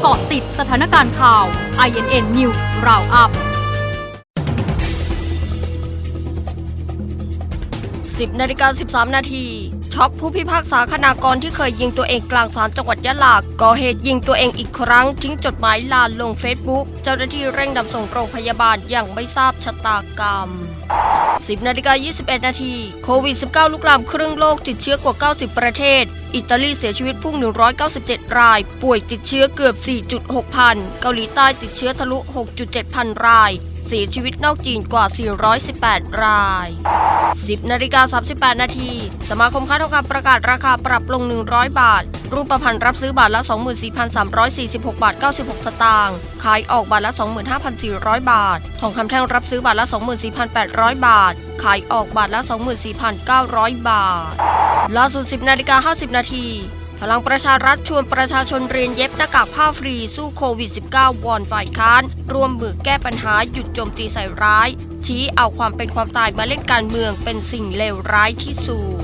เกาะติดสถานการณ์ข่าว INN News Roundup 10นาฬิกา13 นาทีช็อกผู้พิพากษาคณากรที่เคยยิงตัวเองกลางศาลจังหวัดยะลาก่อเหตุยิงตัวเองอีกครั้ง ทิ้งจดหมายลาลงเฟซบุ๊กเจ้าหน้าที่เร่งนำส่งโรงพยาบาลอย่างไม่ทราบชะตากรรม 10นาฬิกา21 นาทีโควิด 19 ลุกลามครึ่งโลกติดเชื้อกว่า 90 ประเทศ อิตาลีเสียชีวิตพุ่ง 197 ราย ป่วยติดเชื้อเกือบ 4.6 พัน เกาหลีใต้ติดเชื้อทะลุ 6.7 พันราย เสียชีวิตนอกจีนกว่า 418 ราย 10นาฬิกา38 นาที สมาคมค้าทองคำประกาศราคาปรับลง 100 บาท รูปพรรณรับซื้อบาทละ 24,346 บาท 96 สตางค์ขายออกบาทละ 25,400 บาท ทองคำแท่งรับซื้อบาทละ 24,800 บาท ขายออกบาทละ 24,900 บาท ล่าสุด 10นาฬิกา50 นาทีพลังประชารัฐชวนประชาชนเรียนเย็บหน้ากากผ้าฟรีสู้โควิด -19 วอนฝ่ายค้าน ร่วมมือแก้ปัญหาหยุดโจมตีใส่ร้าย ชี้เอาความเป็นความตายมาเล่นการเมืองเป็นสิ่งเลวร้ายที่สุด